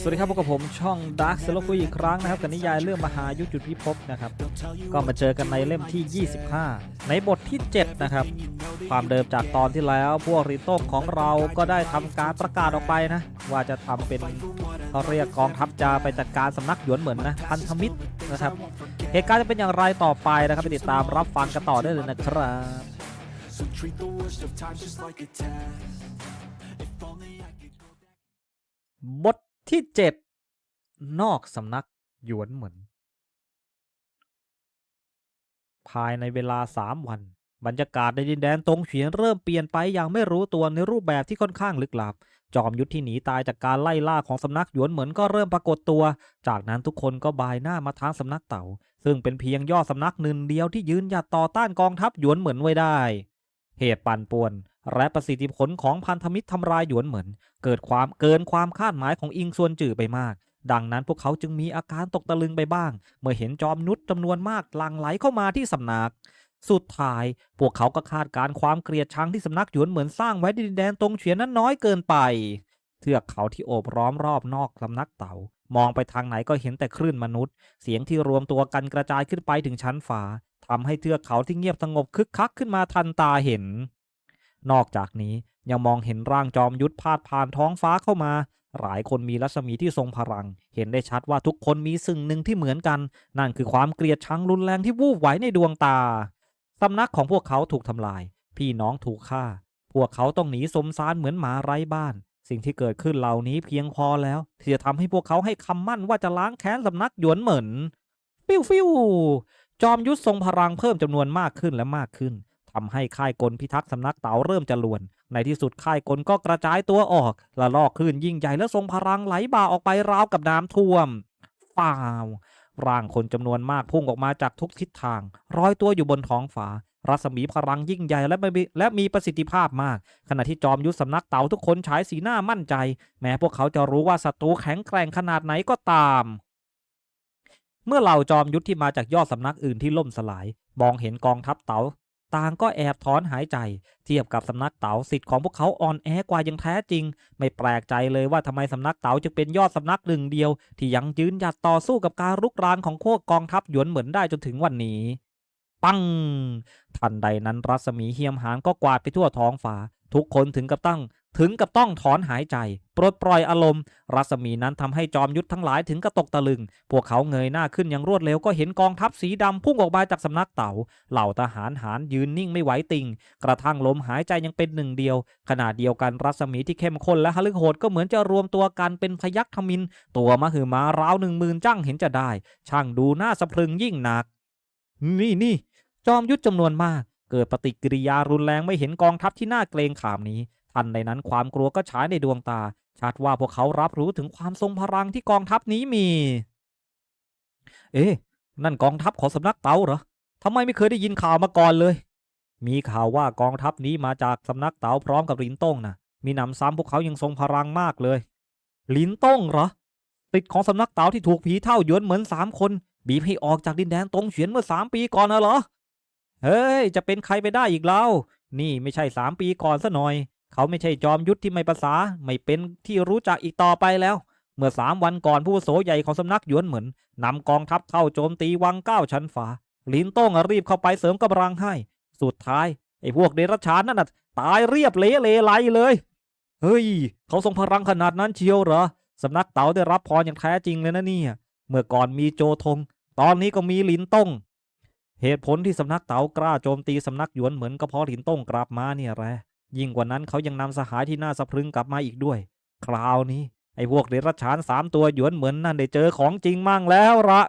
สวัสดีครับพบกับผมช่อง Dark s e l o คุยอีกครั้งนะครับกับนิยายเรื่องมหายุทธจุดพิภพนะครับ ก็มาเจอกันในเล่มที่ 25 ในบทที่ 7 นะครับ ความเดิมจากตอนที่แล้วพวกริโต้ของเราก็ได้ทำการประกาศออกไปนะ ว่าจะทำเป็นเขาเรียกกองทัพจะไปจัดการสำนักหยวนเหมือนนะพันธมิตรนะครับ เหตุการณ์จะเป็นอย่างไรต่อไปนะครับ ไปติดตามรับฟังกันต่อได้เลยนะครับ บทที่7นอกสำนักหยวนเหมือน ภายในเวลาสามวัน บรรยากาศในดินแดนตรงเฉียนเริ่มเปลี่ยนไปอย่างไม่รู้ตัวในรูปแบบที่ค่อนข้างลึกลับ จอมยุทธที่หนีตายจากการไล่ล่าของสำนักหยวนเหมือนก็เริ่มปรากฏตัว จากนั้นทุกคนก็บายหน้ามาทางสำนักเต่า ซึ่งเป็นเพียงยอดสำนักหนึ่งเดียวที่ยืนหยัดต่อต้านกองทัพหยวนเหมือนไว้ได้ เหตุปั่นป่วน และประสิทธิผลของพันธมิตรทำลายหยวนเหมือน เกิดความเกินความคาดหมายของอิงส่วนจื่อไปมาก ดังนั้นพวกเขาจึงมีอาการตกตะลึงไปบ้าง เมื่อเห็นจอมนุษย์จำนวนมากหลั่งไหลเข้ามาที่สำนัก สุดท้าย พวกเขาก็คาดการณ์ความเกลียดชังที่สำนักหยวนเหมือนสร้างไว้ในดินแดนตรงเฉียนนั้นน้อยเกินไป เทือกเขาที่โอบล้อมรอบนอกสำนักเต๋ามองไปทางไหนก็เห็นแต่คลื่นมนุษย์ เสียงที่รวมตัวกันกระจายขึ้นไปถึงชั้นฟ้าทำให้เทือกเขาที่เงียบสงบคึกคักขึ้นมาทันตาเห็น นอกจากนี้ยังมองเห็นร่างจอมยุทธพาดผ่านท้องฟ้าเข้ามา หลายคนมีรัศมีที่ทรงพลัง เห็นได้ชัดว่าทุกคนมีสิ่งหนึ่งที่เหมือนกัน นั่นคือความเกลียดชังรุนแรงที่วูบไหวในดวงตาสำนักของพวกเขาถูกทำลาย พี่น้องถูกฆ่า พวกเขาต้องหนีสมสารเหมือนหมาไร้บ้าน สิ่งที่เกิดขึ้นเหล่านี้เพียงพอแล้ว ที่จะทำให้พวกเขาให้คำมั่นว่าจะล้างแค้นสำนักหยวนเหมินฟิวฟิวจอมยุทธทรงพลังเพิ่มจำนวนมากขึ้นและมากขึ้น ทำให้ค่ายกลพิทักษ์สำนักเต๋าเริ่มจะลวน ในที่สุดค่ายกลก็กระจายตัวออกละลอกคลื่นยิ่งใหญ่และทรงพลังไหลบ่าออกไปราวกับน้ำท่วมฟ้าวร่างคนจำนวนมากพุ่งออกมาจากทุกทิศทางร้อยตัวอยู่บนท้องฟ้ารัศมีพลังยิ่งใหญ่และมีและมีประสิทธิภาพมาก ขณะที่จอมยุทธสำนักเต่าทุกคนฉายสีหน้ามั่นใจ แม้พวกเขาจะรู้ว่าศัตรูแข็งแกร่งขนาดไหนก็ตาม เมื่อเหล่าจอมยุทธที่มาจากยอดสำนักอื่นที่ล่มสลาย มองเห็นกองทัพเต๋า ต่างก็แอบถอนหายใจ เทียบกับสำนักเต๋าสิทธิ์ของพวกเขาอ่อนแอกว่าอย่างแท้จริง ไม่แปลกใจเลยว่าทำไมสำนักเต๋าจึงเป็นยอดสำนักหนึ่งเดียว ที่ยังยืนหยัดต่อสู้กับการรุกรานของพวกกองทัพหยวนเหมือนได้จนถึงวันนี้ ปัง ทันใดนั้นรัศมีเฮียมหานก็กวาดไปทั่วท้องฟ้าทุกคนถึงกับตั้ง ถึงกับต้องถอนหายใจ ปลดปล่อยอารมณ์ รัศมีนั้นทำให้จอมยุทธทั้งหลายถึงกับตกตะลึง พวกเขาเงยหน้าขึ้นอย่างรวดเร็วก็เห็นกองทัพสีดำพุ่งออกมาจากสำนักเต๋าเหล่าทหารหารยืนนิ่งไม่ไหวติง กระทั่งลมหายใจยังเป็นหนึ่งเดียว ขณะเดียวกันรัศมีที่เข้มข้นและหลึกโหดก็เหมือนจะรวมตัวกันเป็นพยัคฆ์ทมิน ตัวมหึมาราวหนึ่งหมื่นจ้างเห็นจะได้ ช่างดูน่าสะพรึงยิ่งหนัก นี่นี่จอมยุทธจำนวนมาก เกิดปฏิกิริยารุนแรงไม่เห็นกองทัพที่น่าเกรงขามนี้ ทันในนั้นความกลัวก็ฉายในดวงตา ชัดว่าพวกเขารับรู้ถึงความทรงพลังที่กองทัพนี้มี เอ๊ะ นั่นกองทัพของสำนักเต๋าเหรอทำไมไม่เคยได้ยินข่าวมาก่อนเลย มีข่าวว่ากองทัพนี้มาจากสำนักเต๋าพร้อมกับลินต้งนะมีหนำซ้ำพวกเขายังทรงพลังมากเลย ลินต้งเหรอติดของสำนักเต๋าที่ถูกผีเท่ายวนเหมือนสามคน บีบให้ออกจากดินแดนตรงเฉียนเมื่อสามปีก่อนนะเหรอ เฮ้ย จะเป็นใครไปได้อีกเล่านี่ไม่ใช่สามปีก่อนซะหน่อย เขาไม่ใช่จอมยุทธที่ไม่ภาษา ไม่เป็นที่รู้จักอีกต่อไปแล้ว เมื่อสามวันก่อนผู้โสใหญ่ของสำนักหยวนเหมือนนำกองทัพเข้าโจมตีวังเก้าชั้นฟ้าลินโต้งรีบเข้าไปเสริมกำลังให้ สุดท้ายไอ้พวกเดรัจฉานนั่นน่ะตายเรียบเละเลไลเลย เฮ้ย เขาทรงพลังขนาดนั้นเชียวเหรอสำนักเต๋าได้รับพรอย่างแท้จริงเลยนะเนี่ยเมื่อก่อนมีโจทง ตอนนี้ก็มีหลินต้ง เหตุผลที่สำนักเต๋ากล้าโจมตีสำนักหยวนเหมือนก็เพราะหลินต้งกลับมาเนี่ยแหละ ยิ่งกว่านั้นเขายังนำสหายที่น่าสะพรึงกลับมาอีกด้วย คราวนี้ ไอ้พวกเดรัจฉานสามตัวหยวนเหมือนนั่นได้เจอของจริงมั่งแล้วละ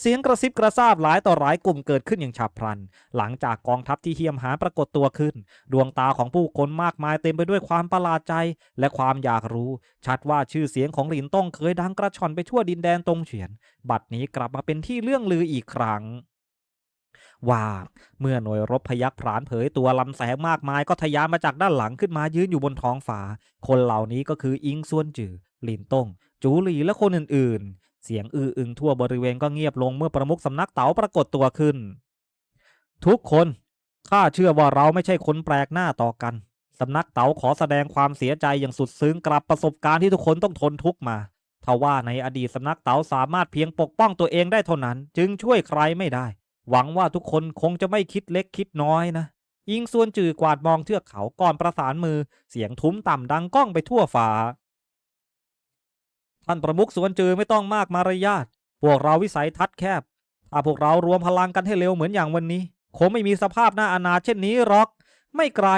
เสียงกระซิบกระซาบหลายต่อหลายกลุ่มเกิดขึ้นอย่างฉับพลัน หลังจากกองทัพที่เฮียมหาปรากฏตัวขึ้น ดวงตาของผู้คนมากมายเต็มไปด้วยความประหลาดใจ และความอยากรู้ ชัดว่าชื่อเสียงของหลินต้องเคยดังกระชอนไปทั่วดินแดนตรงเฉียน บัดนี้กลับมาเป็นที่เรื่องลืออีกครั้ง ว่าเมื่อหน่วยรบพยักผรานเผยตัวลำแสงมากมายก็ทะยานมาจากด้านหลังขึ้นมายืนอยู่บนท้องฟ้าคนเหล่านี้ก็คืออิงส่วนจือหลินต้ง จูหลีและคนอื่นๆ เสียงอื้ออึงทั่วบริเวณก็เงียบลงเมื่อประมุขสำนักเต๋าปรากฏตัวขึ้น ทุกคนข้าเชื่อว่าเราไม่ใช่คนแปลกหน้าต่อกันสำนักเต๋าขอแสดงความเสียใจอย่างสุดซึ้งกลับประสบการณ์ที่ทุกคนต้องทนทุกข์มาทว่าในอดีตสำนักเต๋าสามารถเพียงปกป้องตัวเองได้เท่านั้น จึงช่วยใครไม่ได้ หวังว่าทุกคนคงจะไม่คิดเล็กคิดน้อยนะ อิงส่วนจือกวาดมองเทือกเขาก่อนประสานมือเสียงทุ้มต่ำดังก้องไปทั่วฟ้า ท่านประมุขส่วนจือไม่ต้องมากมารยาทพวกเราวิสัยทัศน์แคบ ถ้าพวกเรารวมพลังกันให้เร็วเหมือนอย่างวันนี้ คงไม่มีสภาพหน้าอนาถเช่นนี้หรอก ไม่ไกล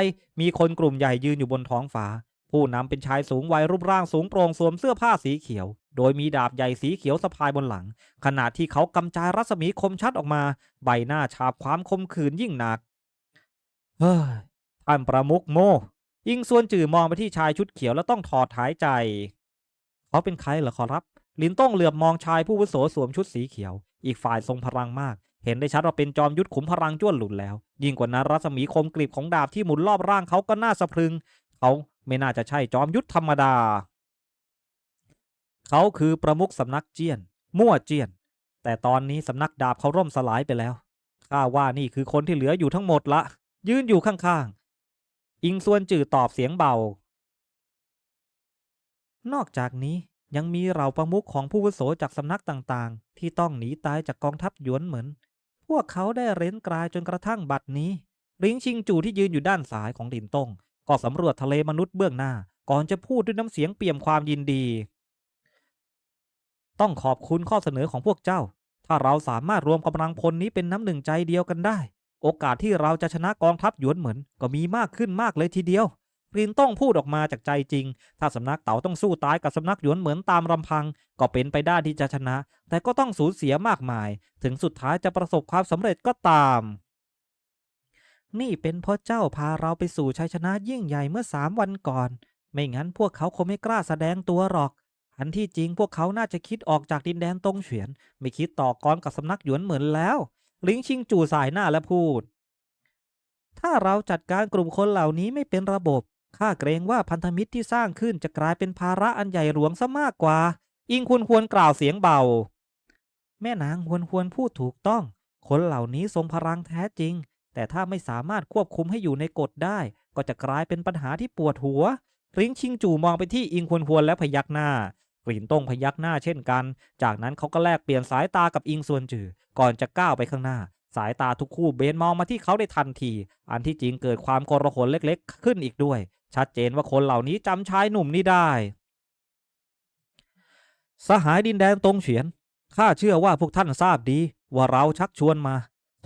มีคนกลุ่มใหญ่ยืนอยู่บนท้องฟ้า ผู้นำเป็นชายสูงวัยรูปร่างสูงโปร่งสวมเสื้อผ้าสีเขียว โดยมีดาบใหญ่สีเขียวสะพายบนหลัง ขณะที่เขากำจายรัศมีคมชัดออกมา ใบหน้าฉาบความคมขืนยิ่งหนัก เฮ้ย ท่านประมุขโม ยิงส่วนจื่อมองไปที่ชายชุดเขียวแล้วต้องถอดหายใจ เขาเป็นใครเหรอขอรับ ลินต้องเหลือบมองชายผู้วุโสสวมชุดสีเขียว อีกฝ่ายทรงพลังมาก เห็นได้ชัดว่าเป็นจอมยุทธขุมพลังจ้วนหลุดแล้ว ยิ่งกว่านั้นรัศมีคมกรีบของดาบที่หมุนรอบร่างเขาก็น่าสะพรึง เขาไม่น่าจะใช่จอมยุทธธรรมดา เขาคือประมุขสำนักเจียน มั่วเจียน แต่ตอนนี้สำนักดาบเขาร่มสลายไปแล้วข้าว่านี่คือคนที่เหลืออยู่ทั้งหมดละ ยืนอยู่ข้างๆ อิงส่วนจื่อตอบเสียงเบา นอกจากนี้ยังมีเราประมุขของผู้วุโสจากสำนักต่างๆ ที่ต้องหนีตายจากกองทัพหยวนเหมือน พวกเขาได้เร้นกลายจนกระทั่งบัดนี้ริงชิงจูที่ยืนอยู่ด้านซ้ายของดินตงก็สำรวจทะเลมนุษย์เบื้องหน้า ก่อนจะพูดด้วยน้ำเสียงเปี่ยมความยินดี ต้องขอบคุณข้อเสนอของพวกเจ้า ถ้าเราสามารถรวมกำลังพลนี้เป็นน้ำหนึ่งใจเดียวกันได้ โอกาสที่เราจะชนะกองทัพหยวนเหมือนก็มีมากขึ้นมากเลยทีเดียวรินต้องพูดออกมาจากใจจริง ถ้าสำนักเต๋าต้องสู้ตายกับสำนักหยวนเหมือนตามลำพัง ก็เป็นไปได้ที่จะชนะ แต่ก็ต้องสูญเสียมากมาย ถึงสุดท้ายจะประสบความสำเร็จก็ตาม นี่เป็นเพราะเจ้าพาเราไปสู่ชัยชนะยิ่งใหญ่เมื่อสามวันก่อน ไม่งั้นพวกเขาคงไม่กล้าแสดงตัวหรอก อันที่จริงพวกเขาน่าจะคิดออกจากดินแดนตงเฉียน ไม่คิดต่อกรกับสำนักหยวนเหมือนแล้ว ลิงชิงจู่สายหน้าและพูด ถ้าเราจัดการกลุ่มคนเหล่านี้ไม่เป็นระบบข้าเกรงว่าพันธมิตรที่สร้างขึ้นจะกลายเป็นภาระอันใหญ่หลวงซะมากกว่า อิงควรควรกล่าวเสียงเบา แม่นางควรควรพูดถูกต้อง คนเหล่านี้ทรงพลังแท้จริง แต่ถ้าไม่สามารถควบคุมให้อยู่ในกฎได้ ก็จะกลายเป็นปัญหาที่ปวดหัวริงชิงจู่มองไปที่อิงควรควรและพยักหน้า กลิ่นต้งพยักหน้าเช่นกัน จากนั้นเขาก็แลกเปลี่ยนสายตากับอิงส่วนจือ ก่อนจะก้าวไปข้างหน้า สายตาทุกคู่เบนมองมาที่เขาได้ทันที อันที่จริงเกิดความโกรหนเล็กๆ ขึ้นอีกด้วย ชัดเจนว่าคนเหล่านี้จำชายหนุ่มนี้ได้ สหายดินแดนตรงเฉียนข้าเชื่อว่าพวกท่านทราบดี ว่าเราชักชวนมา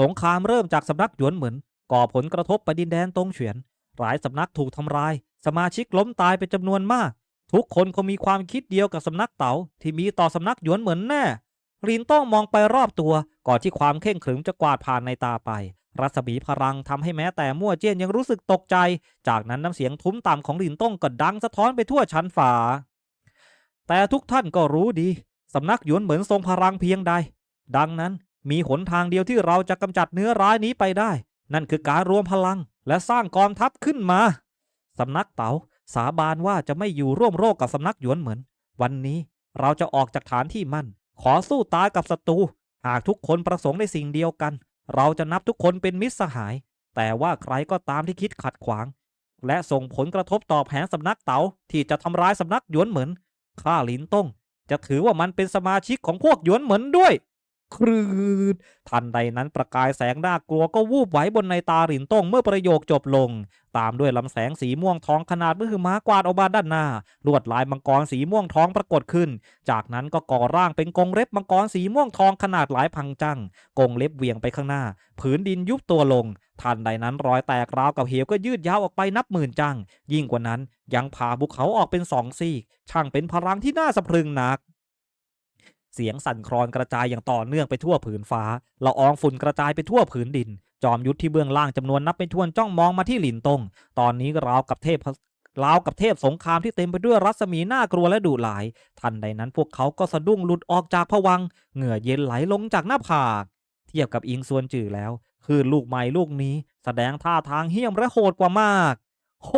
สงครามเริ่มจากสำนักหยวนเหมือน ก่อผลกระทบไปดินแดนตรงเฉียน หลายสำนักถูกทำลาย สมาชิกล้มตายเป็นจำนวนมาก ทุกคนคงมีความคิดเดียวกับสำนักเต๋าที่มีต่อสำนักหยวนเหมือนแน่รินต้องมองไปรอบตัวก่อนที่ความเข่งขรึมจะกวาดผ่านในตาไป รัศมีพลังทำให้แม้แต่มั่วเจี้ยนยังรู้สึกตกใจ จากนั้นน้ำเสียงทุ้มต่ำของรินต้องก็ดังสะท้อนไปทั่วชั้นฟ้าแต่ทุกท่านก็รู้ดีสำนักหยวนเหมือนทรงพลังเพียงใด ดังนั้นมีหนทางเดียวที่เราจะกำจัดเนื้อร้ายนี้ไปได้ นั่นคือการรวมพลังและสร้างกองทัพขึ้นมาสำนักเต๋า สาบานว่าจะไม่อยู่ร่วมโรคกับสำนักหยวนเหมือน วันนี้เราจะออกจากฐานที่มั่น ขอสู้ตายกับศัตรู หากทุกคนประสงค์ในสิ่งเดียวกัน เราจะนับทุกคนเป็นมิตรสหาย แต่ว่าใครก็ตามที่คิดขัดขวาง และส่งผลกระทบต่อแผนสำนักเต๋าที่จะทำร้ายสำนักหยวนเหมือนข้าหลินต้งจะถือว่ามันเป็นสมาชิกของพวกหยวนเหมือนด้วย ครืดทันใดนั้นประกายแสงน่ากลัวก็วูบไหวบนในตาหลินต้งเมื่อประโยคจบลง ตามด้วยลำแสงสีม่วงทองขนาดมือม้ากวาดออกมาด้านหน้า ลวดลายมังกรสีม่วงทองปรากฏขึ้น จากนั้นก็ก่อร่างเป็นกรงเล็บมังกรสีม่วงทองขนาดหลายพังจังกงเล็บเวียงไปข้างหน้า ผืนดินยุบตัวลง ทันใดนั้นรอยแตกราวกับเหวก็ยืดยาวออกไปนับหมื่นจัง ยิ่งกว่านั้นยังผ่าภูเขาออกเป็นสองซีก ช่างเป็นพลังที่น่าสะพรึงนัก เสียงสั่นคลอนกระจายอย่างต่อเนื่องไปทั่วผืนฟ้าละอองฝุ่นกระจายไปทั่วผืนดิน จอมยุทธที่เบื้องล่างจำนวนนับเป็นทวนจ้องมองมาที่หลินตง ตอนนี้ราวกับเทพราวกับเทพสงครามที่เต็มไปด้วยรัศมีน่ากลัวและดุหลาย ทันใดนั้นพวกเขาก็สะดุ้งหลุดออกจากผวัง เหงื่อเย็นไหลลงจากหน้าผาก เทียบกับอิงส่วนจื่อแล้ว คือลูกใหม่ลูกนี้ แสดงท่าทางเหี้ยมและโหดกว่ามาก โฮ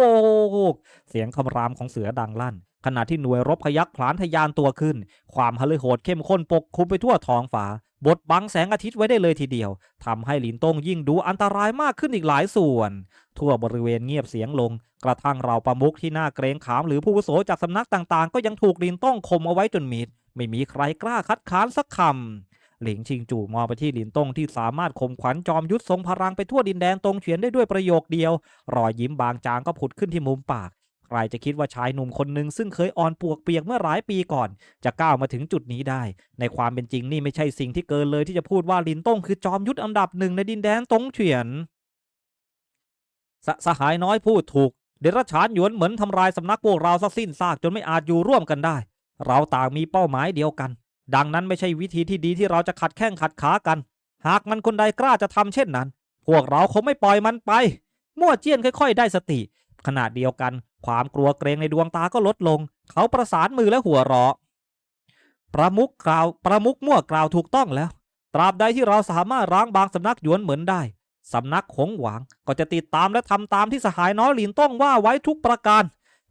กเสียงคำรามของเสือดังลั่น ขณะที่หน่วยรบพยักพลานทะยานตัวขึ้น ความฮะลือโหดเข้มข้นปกคลุมไปทั่วท้องฟ้าบดบังแสงอาทิตย์ไว้ได้เลยทีเดียวทำให้หลินต้งยิ่งดูอันตรายมากขึ้นอีกหลายส่วน ทั่วบริเวณเงียบเสียงลง กระทั่งเราประมุขที่น่าเกรงขามหรือผู้วุโสจากสำนักต่างๆ ก็ยังถูกหลินต้งข่มเอาไว้จนมิด ไม่มีใครกล้าคัดค้านสักคำหลิงชิงจู่มองไปที่หลินต้งที่สามารถข่มขวัญจอมยุทธทรงพลังไปทั่วดินแดนตรงเฉียนได้ด้วยประโยคเดียว รอยยิ้มบางจางก็ผุดขึ้นที่มุมปาก รจะคิดว่าชายหนุ่มคนหนึ่งซึ่งเคยอ่อนปวกเปียกเมื่อหลายปีก่อน จะก้าวมาถึงจุดนี้ได้ ในความเป็นจริงนี่ไม่ใช่สิ่งที่เกินเลยที่จะพูดว่าลินต้งคือจอมยุทธอันดับหนึ่งในดินแดนตงเฉียนสสหายน้อยพูดถูก เดรัจฉานหยวนเหมือนทำลายสำนักพวกเราซะสิ้นซากจนไม่อาจอยู่ร่วมกันได้ เราต่างมีเป้าหมายเดียวกัน ดังนั้นไม่ใช่วิธีที่ดีที่เราจะขัดแข้งขัดขากัน หากมันคนใดกล้าจะทำเช่นนั้น พวกเราคงไม่ปล่อยมันไป มั่วเจี้ยนค่อย ๆ ได้สติ ขณะเดียวกัน ความกลัวเกรงในดวงตาก็ลดลง เขาประสานมือและหัวเราะประมุขกล่าวประมุขมั่วกล่าวถูกต้องแล้ว ตราบใดที่เราสามารถร้างบางสำนักหยวนเหมือนได้สำนักหงหวางก็จะติดตามและทำตามที่สหายน้อยหลินต้องว่าไว้ทุกประการ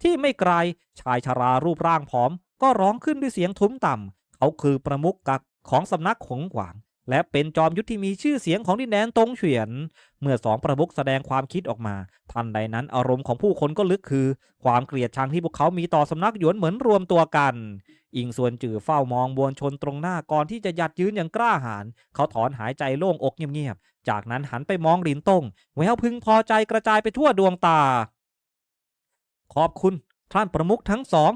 ที่ไม่ไกลชายชรารูปร่างผอม ก็ร้องขึ้นด้วยเสียงทุ้มต่ำเขาคือประมุขกักของสำนักหงหวาง และเป็นจอมยุทธที่มีชื่อเสียงของดินแดนตงเฉียน เมื่อสองประมุขแสดงความคิดออกมา ทันใดนั้นอารมณ์ของผู้คนก็ลึกคือ ความเกลียดชังที่พวกเขามีต่อสำนักหยวนเหมือนรวมตัวกัน อิงส่วนจือเฝ้ามองบวนชนตรงหน้าก่อนที่จะหยัดยืนอย่างกล้าหาญเขาถอนหายใจโล่งอกเงียบๆ จากนั้นหันไปมองหลินตงแววพึงพอใจกระจายไปทั่วดวงตา ขอบคุณท่านประมุขทั้งสอง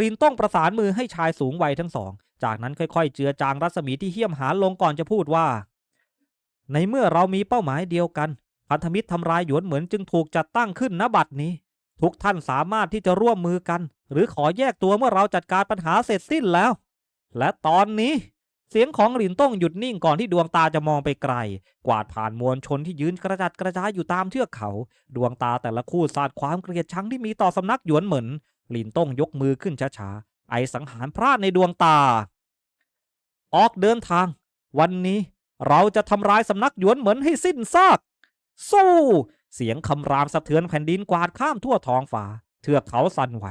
รินต้องประสานมือให้ชายสูงวัยทั้งสอง จากนั้นค่อยๆ เจือจางรัศมีที่เหี้ยมหาลงก่อนจะพูดว่า ในเมื่อเรามีเป้าหมายเดียวกัน พันธมิตรทำลายหยวนเหมือนจึงถูกจัดตั้งขึ้นณบัดนี้ ทุกท่านสามารถที่จะร่วมมือกัน หรือขอแยกตัวเมื่อเราจัดการปัญหาเสร็จสิ้นแล้ว และตอนนี้เสียงของหลินต้งหยุดนิ่งก่อนที่ดวงตาจะมองไปไกล กวาดผ่านมวลชนที่ยืนกระจัดกระจายอยู่ตามเทือกเขา ดวงตาแต่ละคู่สาดความเกลียดชังที่มีต่อสำนักหยวนเหมินหลินต้งยกมือขึ้นช้าๆ ไอสังหารพลาดในดวงตา ออกเดินทาง วันนี้เราจะทำลายสำนักหยวนเหมินให้สิ้นซาก สู้ เสียงคำรามสะเทือนแผ่นดินกวาดข้ามทั่วท้องฟ้าเทือกเขาสั่นไหว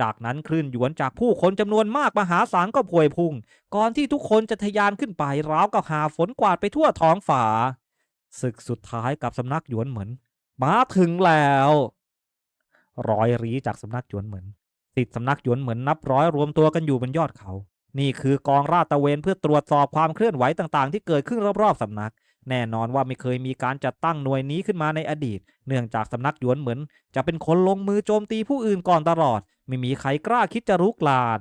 จากนั้นคลื่นหยวนจากผู้คนจำนวนมากมหาศาลก็พวยพุ่ง ก่อนที่ทุกคนจะทะยานขึ้นไปราวกับหาฝนกวาดไปทั่วท้องฟ้าศึกสุดท้ายกับสำนักหยวนเหมินมาถึงแล้ว รอยรีจากสำนักหยวนเหมิน ติดสำนักหยวนเหมินนับร้อยรวมตัวกันอยู่บนยอดเขา นี่คือกองราดตะเวนเพื่อตรวจสอบความเคลื่อนไหวต่างๆ ที่เกิดขึ้นรอบๆสำนัก แน่นอนว่าไม่เคยมีการจัดตั้งหน่วยนี้ขึ้นมาในอดีต เนื่องจากสำนักหยวนเหมือน จะเป็นคนลงมือโจมตีผู้อื่นก่อนตลอด ไม่มีใครกล้าคิดจะรุกลาน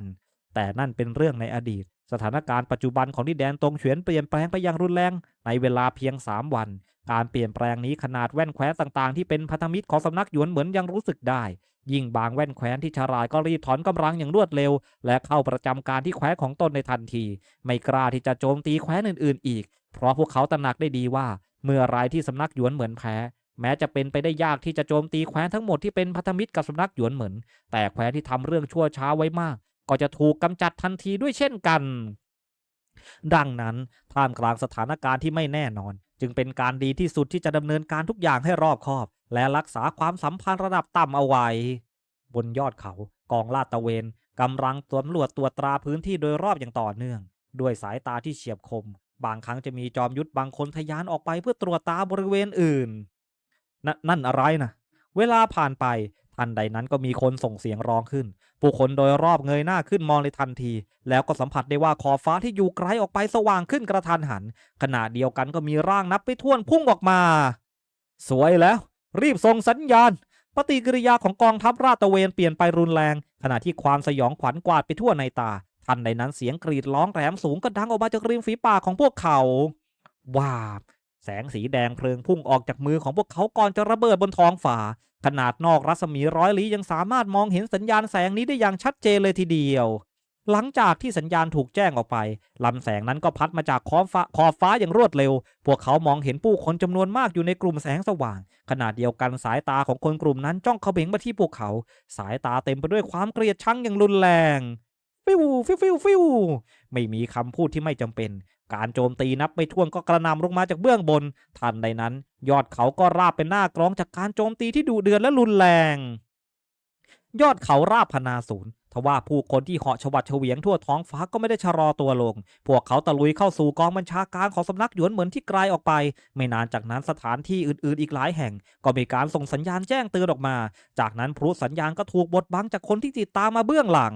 แต่นั่นเป็นเรื่องในอดีต สถานการณ์ปัจจุบันของดินแดนตรงเฉียนเปลี่ยนแปลงไปอย่างรุนแรงในเวลาเพียง 3 วันการเปลี่ยนแปลงนี้ขนาดแว่นแคว้นต่างๆ ที่เป็นพันธมิตรของสำนักหยวนเหมือนยังรู้สึกได้ ยิ่งบางแว่นแคว้นที่ฉลาดก็รีบถอนกำลังอย่างรวดเร็ว และเข้าประจำการที่แคว้นของตนในทันที ไม่กล้าที่จะโจมตีแคว้นอื่นๆ อีก เพราะพวกเขาตระหนักได้ดีว่า เมื่อไรที่สำนักหยวนเหมือนแพ้แม้จะเป็นไปได้ยากที่จะโจมตีแคว้นทั้งหมดที่เป็นพันธมิตรกับสำนักหยวนเหมือน แต่แคว้นที่ทำเรื่องชั่วช้าไว้มาก ก็จะถูกกำจัดทันทีด้วยเช่นกัน ดังนั้นท่ามกลางสถานการณ์ที่ไม่แน่นอน จึงเป็นการดีที่สุดที่จะดำเนินการทุกอย่างให้รอบคอบ และรักษาความสัมพันธ์ระดับต่ำเอาไว้ บนยอดเขากองลาดตะเวนกำลังตำรวจตรวจตราพื้นที่โดยรอบอย่างต่อเนื่อง ด้วยสายตาที่เฉียบคม บางครั้งจะมีจอมยุทธบางคนทะยานออกไปเพื่อตรวจตาบริเวณอื่นนนั่นอะไรนะเวลาผ่านไป ทันใดนั้นก็มีคนส่งเสียงร้องขึ้น ผู้คนโดยรอบเงยหน้าขึ้นมองในทันที แล้วก็สัมผัสได้ว่าขอบฟ้าที่อยู่ไกลออกไปสว่างขึ้นกระทันหัน ขณะเดียวกันก็มีร่างนับไปท่วนพุ่งออกมา สวยแล้ว รีบส่งสัญญาณ ปฏิกิริยาของกองทัพราตระเวนเปลี่ยนไปรุนแรง ขณะที่ความสยองขวัญกวาดไปทั่วในตา ทันใดนั้นเสียงกรีดร้องแหลมสูงก็ดังออกมาจากริมฝีปากของพวกเขาว้าบแสงสีแดงเพลิงพุ่งออกจากมือของพวกเขาก่อนจะระเบิดบนท้องฟ้า ขนาดนอกรัศมีร้อยลี้ยังสามารถมองเห็นสัญญาณแสงนี้ได้อย่างชัดเจนเลยทีเดียว หลังจากที่สัญญาณถูกแจ้งออกไปลำแสงนั้นก็พัดมาจากขอบฟ้าขอบฟ้าอย่างรวดเร็ว พวกเขามองเห็นผู้คนจำนวนมากอยู่ในกลุ่มแสงสว่าง ขณะเดียวกันสายตาของคนกลุ่มนั้นจ้องเขม็งมาที่พวกเขา สายตาเต็มไปด้วยความเกลียดชังอย่างรุนแรง ฟิวฟิวฟิวฟิวไม่มีคำพูดที่ไม่จำเป็น การโจมตีนับไม่ถ้วนก็กระนำลงมาจากเบื้องบน ทันใดนั้น ยอดเขาก็ราบเป็นหน้ากร้องจากการโจมตีที่ดุเดือดและรุนแรง ยอดเขาราบพนาศูนย์ทว่าผู้คนที่เหาะฉวัดเฉวียงทั่วท้องฟ้าก็ไม่ได้ชะลอตัวลง พวกเขาตะลุยเข้าสู่กองบัญชาการของสำนักหยวนเหมือนที่ไกลออกไป ไม่นานจากนั้นสถานที่อื่นๆ อีกหลายแห่ง ก็มีการส่งสัญญาณแจ้งเตือนออกมา จากนั้นพลุสัญญาณก็ถูกบดบังจากคนที่ติดตามมาเบื้องหลัง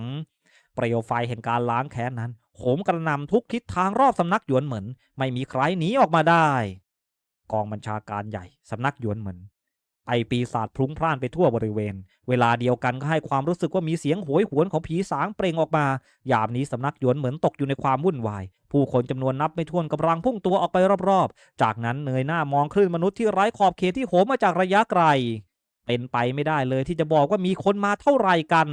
เปลวไฟแห่งการล้างแค้นนั้นโหมกระหน่ำทุกทิศทางรอบสำนักหยวนเหมือน ไม่มีใครหนีออกมาได้ กองบัญชาการใหญ่สำนักหยวนเหมือนไอปีศาจพลุ้งพล่านไปทั่วบริเวณ เวลาเดียวกันก็ให้ความรู้สึกว่ามีเสียงโหยหวนของผีสางเปล่งออกมา ยามนี้สำนักหยวนเหมือนตกอยู่ในความวุ่นวาย ผู้คนจำนวนนับไม่ถ้วนกำลังพุ่งตัวออกไปรอบๆ จากนั้นเงยหน้ามองคลื่นมนุษย์ที่ไร้ขอบเขตที่โหมมาจากระยะไกล เป็นไปไม่ได้เลยที่จะบอกว่ามีคนมาเท่าไรกัน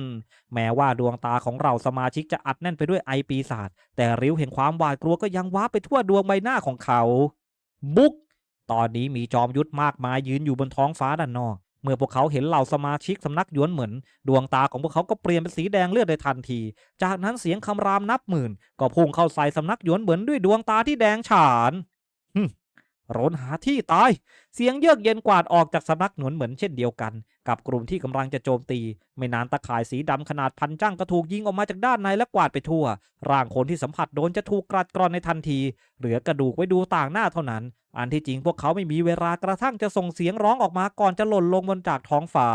แม้ว่าดวงตาของเราสมาชิกจะอัดแน่นไปด้วยไอปีศาจแต่ริ้วแห่งความหวาดกลัวก็ยังว้าไปทั่วดวงใบหน้าของเขา บุก ตอนนี้มีจอมยุทธมากมายยืนอยู่บนท้องฟ้าด้านนอก เมื่อพวกเขาเห็นเหล่าสมาชิกสำนักหยวนเหมือน ดวงตาของพวกเขาก็เปลี่ยนเป็นสีแดงเลือดในทันที จากนั้นเสียงคำรามนับหมื่น ก็พุ่งเข้าใส่สำนักหยวนเหมือนด้วยดวงตาที่แดงฉาน รนหาที่ตาย เสียงเยือกเย็นกวาดออกจากสำนักหนวนเหมือนเช่นเดียวกัน กับกลุ่มที่กำลังจะโจมตี ไม่นานตะข่ายสีดำขนาดพันจ้างก็ถูกยิงออกมาจากด้านในและกวาดไปทั่ว ร่างคนที่สัมผัสโดนจะถูกกรัดกรอนในทันที เหลือกระดูกไว้ดูต่างหน้าเท่านั้น อันที่จริงพวกเขาไม่มีเวลากระทั่งจะส่งเสียงร้องออกมาก่อนจะหล่นลงบนจากท้องฟ้า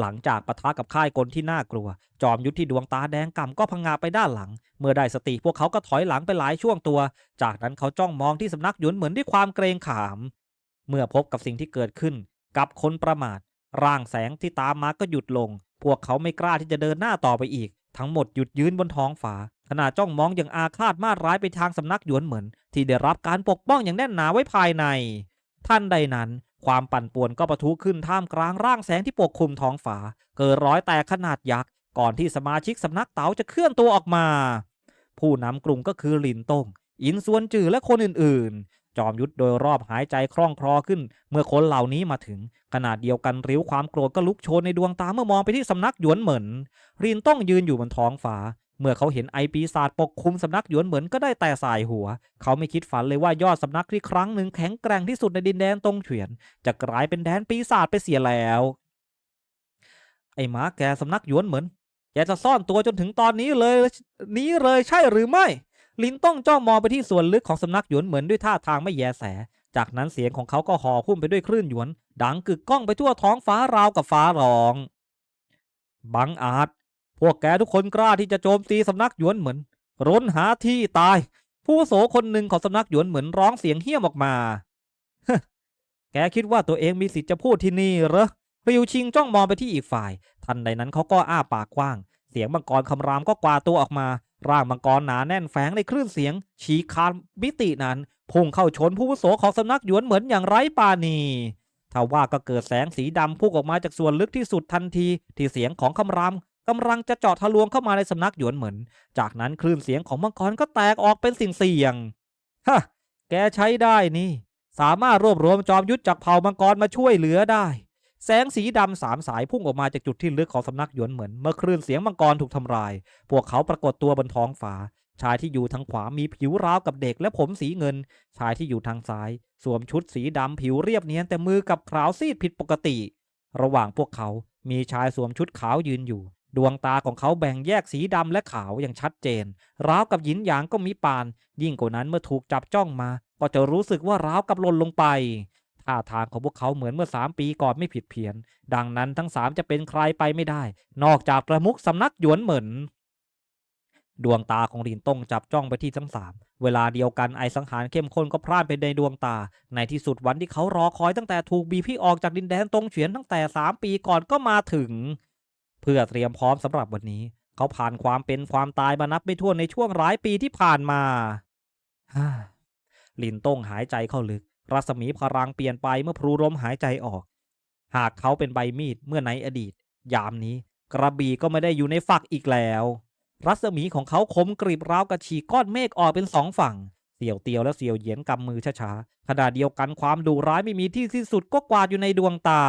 หลังจากปะทะกับค่ายกลที่น่ากลัว จอมยุทธที่ดวงตาแดงก่ำก็พังงาไปด้านหลัง เมื่อได้สติพวกเขาก็ถอยหลังไปหลายช่วงตัว จากนั้นเขาจ้องมองที่สำนักหยวนเหมือนด้วยความเกรงขาม เมื่อพบกับสิ่งที่เกิดขึ้น กับคนประมาท ร่างแสงที่ตามมาก็หยุดลง พวกเขาไม่กล้าที่จะเดินหน้าต่อไปอีก ทั้งหมดหยุดยืนบนท้องฟ้าขณะจ้องมองอย่างอาฆาตมาดร้ายไปทางสำนักหยวนเหมือน ที่ได้รับการปกป้องอย่างแน่นหนาไว้ภายใน ท่านใดนั้น ความปั่นป่วนก็ปะทุขึ้นท่ามกลางร่างแสงที่ปกคลุมท้องฟ้าเกิดร้อยแตกขนาดยักษ์ก่อนที่สมาชิกสำนักเต๋าจะเคลื่อนตัวออกมา ผู้นำกลุ่มก็คือหลินตงอินซวนจือและคนอื่นๆ จอมยุทธโดยรอบหายใจคล่องคลอขึ้น เมื่อคนเหล่านี้มาถึงขนาดเดียวกันริ้วความโกรธก็ลุกโชนในดวงตาเมื่อมองไปที่สำนักหยวนเหมินรินต้องยืนอยู่บนท้องฟ้า เมื่อเขาเห็นไอปีศาจปกคลุมสำนักหยวนเหมินก็ได้แต่สายหัว เขาไม่คิดฝันเลยว่ายอดสำนักที่ครั้งหนึ่งแข็งแกร่งที่สุดในดินแดนตรงเฉียน จะกลายเป็นแดนปีศาจไปเสียแล้ว ไอ้หมาแกสำนักหยวนเหมินแกจะซ่อนตัวจนถึงตอนนี้เลยนี้เลยใช่หรือไม่ ลินต้องจ้องมองไปที่ส่วนลึกของสำนักหยวนเหมือนด้วยท่าทางไม่แยแส จากนั้นเสียงของเขาก็ห่อหุ้มไปด้วยคลื่นหยวน ดังกึกก้องไปทั่วท้องฟ้าราวกับฟ้าร้อง บังอาจ พวกแกทุกคนกล้าที่จะโจมตีสำนักหยวนเหมือนร้นหาที่ตาย ผู้โสคนหนึ่งของสำนักหยวนเหมือนร้องเสียงเฮี้ยมออกมาแกคิดว่าตัวเองมีสิทธิ์จะพูดที่นี่เหรอริวชิงจ้องมองไปที่อีกฝ่าย ทันใดนั้นเขาก็อ้าปากกว้าง เสียงมังกรคำรามก็กวาตัวออกมา ร่างมังกรหนาแน่นแฝงในคลื่นเสียง ฉีกขาดมิตินั้นพุ่งเข้าชนผู้วุโสของสำนักหยวนเหมือนอย่างไร้ปาณีทว่าก็เกิดแสงสีดำพุ่งออกมาจากส่วนลึกที่สุดทันที ที่เสียงของคำราม กำลังจะเจาะทะลวงเข้ามาในสำนักหยวนเหมือน จากนั้นคลื่นเสียงของมังกรก็แตกออกเป็นสิ่งเสี่ยงฮะแกใช้ได้นี่ สามารถรวบรวมจอมยุทธจากเผ่ามังกรมาช่วยเหลือได้ แสงสีดำสามสายพุ่งออกมาจากจุดที่ลึกของสำนักหยวนเหมือน เมื่อคลื่นเสียงมังกรถูกทำลาย พวกเขาปรากฏตัวบนท้องฟ้าชายที่อยู่ทางขวามีผิวราวกับเด็กและผมสีเงิน ชายที่อยู่ทางซ้าย สวมชุดสีดำผิวเรียบเนียนแต่มือกับขาวซีดผิดปกติ ระหว่างพวกเขามีชายสวมชุดขาวยืนอยู่ ดวงตาของเขาแบ่งแยกสีดำและขาวอย่างชัดเจน ราวกับหยินหยางก็มีปาน ยิ่งกว่านั้นเมื่อถูกจับจ้องมา ก็จะรู้สึกว่าราวกับหล่นลงไปท่าทางของพวกเขาเหมือนเมื่อสามปีก่อนไม่ผิดเพี้ยน ดังนั้นทั้งสามจะเป็นใครไปไม่ได้ นอกจากประมุขสำนักหยวนเหมินดวงตาของลินต้งจับจ้องไปที่ทั้งสามเวลาเดียวกันไอสังหารเข้มข้นก็พร่านไปในดวงตา ในที่สุดวันที่เขารอคอยตั้งแต่ถูกบีพี่ออกจากดินแดนตรงเฉียนตั้งแต่สามปีก่อนก็มาถึง เพื่อเตรียมพร้อมสำหรับวันนี้ เขาผ่านความเป็นความตายมานับไม่ถ้วนในช่วงหลายปีที่ผ่านมาลินต้งหายใจเข้าลึก รัศมีพลังเปลี่ยนไปเมื่อพลูลมหายใจออก หากเขาเป็นใบมีดเมื่อในอดีต ยามนี้ กระบี่ก็ไม่ได้อยู่ในฝักอีกแล้ว รัศมีของเขาคมกริบราวกับฉีกก้อนเมฆออกเป็นสองฝั่งเสี่ยวเตียวและเสี่ยวเหยียนกำมือช้าๆขณะเดียวกันความดุร้ายไม่มีที่สิ้นสุดก็กวาดอยู่ในดวงตา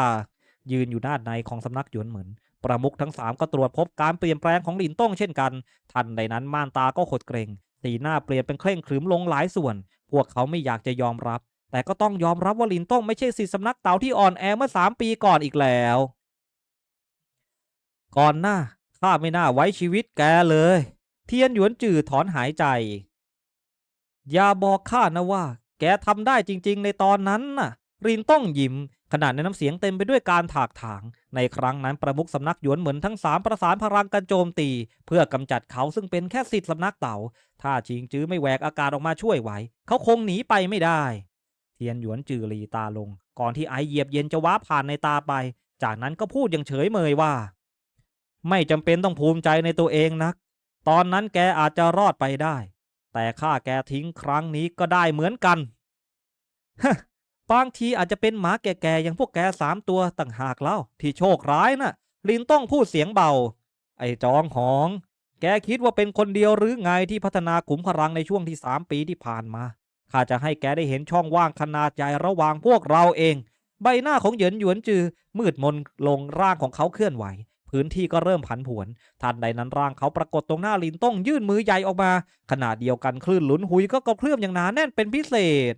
ยืนอยู่ด้านในของสำนักหยวนเหมือน ประมุขทั้งสามก็ตรวจพบการเปลี่ยนแปลงของหลินต้งเช่นกัน ทันใดนั้นม่านตาก็ขดเกรงสีหน้าเปลี่ยนเป็นเคร่งขรึมลงหลายส่วน พวกเขาไม่อยากจะยอมรับ แต่ก็ต้องยอมรับว่าหลินต้งไม่ใช่สิสำนักเต่าที่อ่อนแอเมื่อสามปีก่อนอีกแล้ว ก่อนหน้าข้าไม่น่าไว้ชีวิตแกเลย เทียนหยวนจื่อถอนหายใจ อย่าบอกข้านะว่า แกทำได้จริง ๆ ในตอนนั้นน่ะรินต้องยิ้มขนาดในน้ำเสียงเต็มไปด้วยการถากถาง ในครั้งนั้นประมุขสำนักหยวนเหมือนทั้งสามประสานพลังกันโจมตี เพื่อกำจัดเขาซึ่งเป็นแค่สิทธิสำนักเต่า ถ้าชิงจื้อไม่แหวกอากาศออกมาช่วยไหว เขาคงหนีไปไม่ได้ เทียนหยวนจือหลีตาลง ก่อนที่ไอเหยียบเย็นจะว้าผ่านในตาไป จากนั้นก็พูดอย่างเฉยเมยว่า ไม่จำเป็นต้องภูมิใจในตัวเองนัก ตอนนั้นแกอาจจะรอดไปได้ แต่ข้าแกทิ้งครั้งนี้ก็ได้เหมือนกัน บางทีอาจจะเป็นหมาแก่ๆอย่างพวกแกสามตัวต่างหากเล่าที่โชคร้ายน่ะ ลินต้องพูดเสียงเบา ไอ้จองหอง แกคิดว่าเป็นคนเดียวหรือไงที่พัฒนาขุมพลังในช่วงที่สามปีที่ผ่านมาข้าจะให้แกได้เห็นช่องว่างขนาดใหญ่ระหว่างพวกเราเอง ใบหน้าของเหยินหยวนจือ มืดมนลงร่างของเขาเคลื่อนไหว พื้นที่ก็เริ่มผันผวนทันใดนั้นร่างเขาปรากฏตรงหน้าลินต้องยื่นมือใหญ่ออกมาขณะเดียวกันคลื่นหลุนหุยก็กระเพื่อมอย่างหนาแน่นเป็นพิเศษ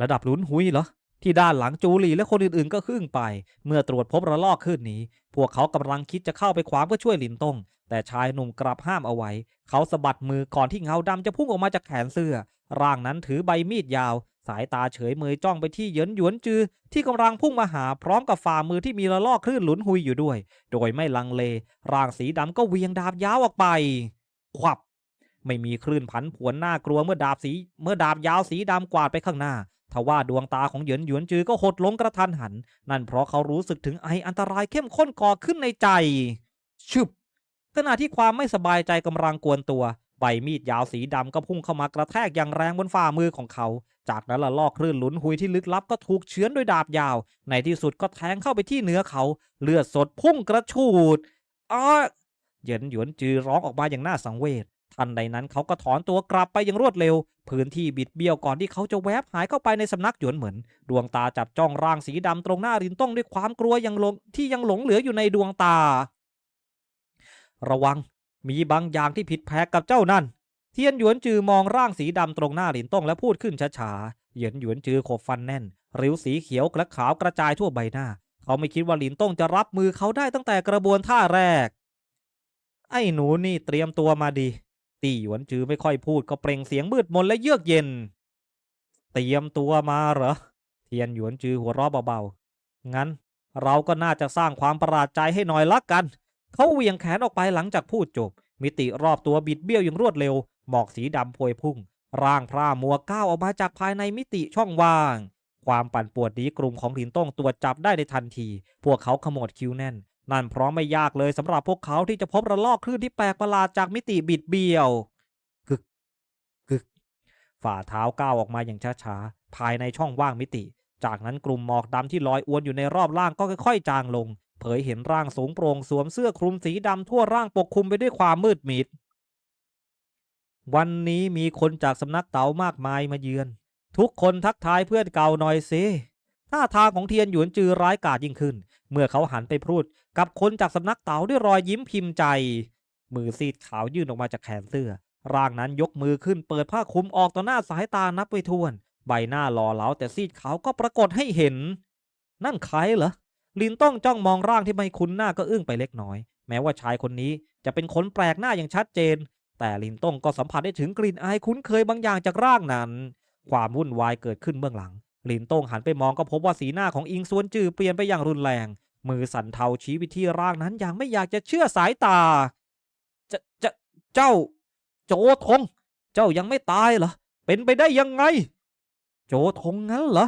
ระดับลุนหุยเหรอที่ด้านหลังจูหลีและคนอื่นๆก็ขึ้นไป เมื่อตรวจพบระลอกขึ้นนี้ พวกเขากำลังคิดจะเข้าไปขวางเพื่อช่วยลินตงแต่ชายหนุ่มกลับห้ามเอาไว้ เขาสะบัดมือก่อนที่เงาดำจะพุ่งออกมาจากแขนเสื้อ ร่างนั้นถือใบมีดยาว สายตาเฉยเมยจ้องไปที่เหยินหยวนจือ ที่กำลังพุ่งมาหาพร้อมกับฝ่ามือที่มีระลอกคลื่นหลุนหุยอยู่ด้วย โดยไม่ลังเล ร่างสีดำก็เวียงดาบยาวออกไปควับไม่มีคลื่นผันผวนน่ากลัวเมื่อดาบสี เมื่อดาบยาวสีดำกวาดไปข้างหน้า ทว่าดวงตาของเหยินหยวนจือก็หดลงกระทันหัน นั่นเพราะเขารู้สึกถึงไออันตรายเข้มข้นก่อขึ้นในใจ ชึบ ขณะที่ความไม่สบายใจกำลังกวนตัว ใบมีดยาวสีดำก็พุ่งเข้ามากระแทกอย่างแรงบนฝ่ามือของเขา จากนั้นละลอกคลื่นหลุนหุยที่ลึกลับก็ถูกเฉือนด้วยดาบยาว ในที่สุดก็แทงเข้าไปที่เนื้อเขา เลือดสดพุ่งกระชูดอ้าเหยินหยวนจือร้องออกมาอย่างน่าสังเวช ทันใดนั้นเขาก็ถอนตัวกลับไปอย่างรวดเร็ว พื้นที่บิดเบี้ยวก่อนที่เขาจะแวบหายเข้าไปในสำนักหยวนเหมือน ดวงตาจับจ้องร่างสีดำตรงหน้ารินต้องด้วยความกลัวยังหลงที่ยังหลงเหลืออยู่ในดวงตา ระวังมีบางอย่างที่ผิดแผกกับเจ้านั่น เทียนหยวนจือมองร่างสีดำตรงหน้าหลินต้องและพูดขึ้นช้าๆ เหยินหยวนจือขบฟันแน่น ริ้วสีเขียวและขาวกระจายทั่วใบหน้า เขาไม่คิดว่าหลินต้องจะรับมือเขาได้ตั้งแต่กระบวนท่าแรก ไอ้หนูนี่เตรียมตัวมาดี ตีหยวนจือไม่ค่อยพูดก็เปล่งเสียงมืดมนและเยือกเย็น เตรียมตัวมาเหรอ เทียนหยวนจือหัวเราะเบาๆ งั้นเราก็น่าจะสร้างความประหลาดใจให้หน่อยละกัน เขาเหวี่ยงแขนออกไปหลังจากพูดจบ มิติรอบตัวบิดเบี้ยวอย่างรวดเร็ว หมอกสีดำพวยพุ่ง ร่างพร่ามัวก้าวออกมาจากภายในมิติช่องว่าง ความปั่นป่วนนี้กลุ่มของหลินต้องตรวจจับได้ในทันที พวกเขาขมวดคิ้วแน่น นั่นเพราะไม่ยากเลยสำหรับพวกเขาที่จะพบระลอกคลื่นที่แปลกประหลาดจากมิติบิดเบี้ยวกึกกึกฝ่าเท้าก้าวออกมาอย่างช้าๆภายในช่องว่างมิติ จากนั้นกลุ่มหมอกดำที่ลอยอวนอยู่ในรอบล่างก็ค่อยๆจางลง เผยเห็นร่างสูงโปร่งสวมเสื้อคลุมสีดำทั่วร่างปกคลุมไปด้วยความมืดมิดวันนี้มีคนจากสำนักเต๋ามากมายมาเยือน ทุกคนทักทายเพื่อนเก่าหน่อยสิ ท่าทางของเทียนหยวนจือร้ายกาจยิ่งขึ้น เมื่อเขาหันไปพูดกับคนจากสำนักเต๋าด้วยรอยยิ้มพิมพ์ใจ มือซีดขาวยื่นออกมาจากแขนเสื้อ ร่างนั้นยกมือขึ้นเปิดผ้าคลุมออกต่อหน้าสายตานับไปทวน ใบหน้าหล่อเหลาแต่ซีดขาวก็ปรากฏให้เห็น นั่นใครเหรอลินต้องจ้องมองร่างที่ไม่คุ้นหน้าก็อึ้งไปเล็กน้อย แม้ว่าชายคนนี้จะเป็นคนแปลกหน้าอย่างชัดเจน แต่ลินต้องก็สัมผัสได้ถึงกลิ่นอายคุ้นเคยบางอย่างจากร่างนั้น ความวุ่นวายเกิดขึ้นเบื้องหลัง ลินต้องหันไปมองก็พบว่าสีหน้าของอิงซวนจือเปลี่ยนไปอย่างรุนแรง มือสั่นเทาชี้ไปที่ร่างนั้นอย่างไม่อยากจะเชื่อสายตา จะจะเจ้า โจทง เจ้ายังไม่ตายเหรอ เป็นไปได้ยังไง โจทงงั้นเหรอ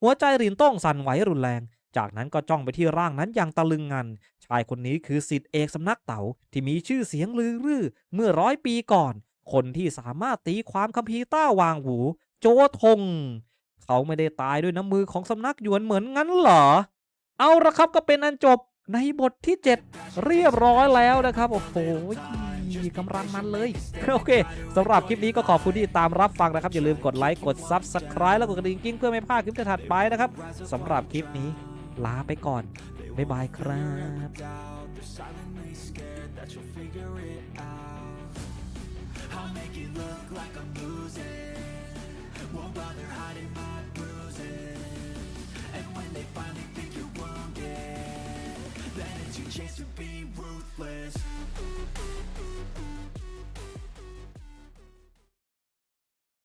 หัวใจรินต้องสั่นไหวรุนแรง จากนั้นก็จ้องไปที่ร่างนั้นอย่างตะลึงงัน ชายคนนี้คือสิทธิเอกสำนักเต๋าที่มีชื่อเสียงลือรื่อเมื่อร้อยปีก่อน คนที่สามารถตีความคัมภีร์ต้าวางหู โจทง เขาไม่ได้ตายด้วยน้ำมือของสำนักหยวนเหมือนงั้นเหรอ เอาละครับก็เป็นอันจบในบทที่ 7 เรียบร้อยแล้วนะครับ โอ้โหกำลังมันเลย โอเคสำหรับคลิปนี้ก็ขอบคุณที่ตามรับฟังนะครับ อย่าลืมกดไลค์ กด Subscribe แล้วกดกระดิ่งกิ้งเพื่อไม่พลาดคลิปถัดไปนะครับสำหรับคลิปนี้ลาไปก่อน บ๊ายบายครับ Won't bother hiding my bruises. And when they finally think you're wounded Then it's your chance to be ruthless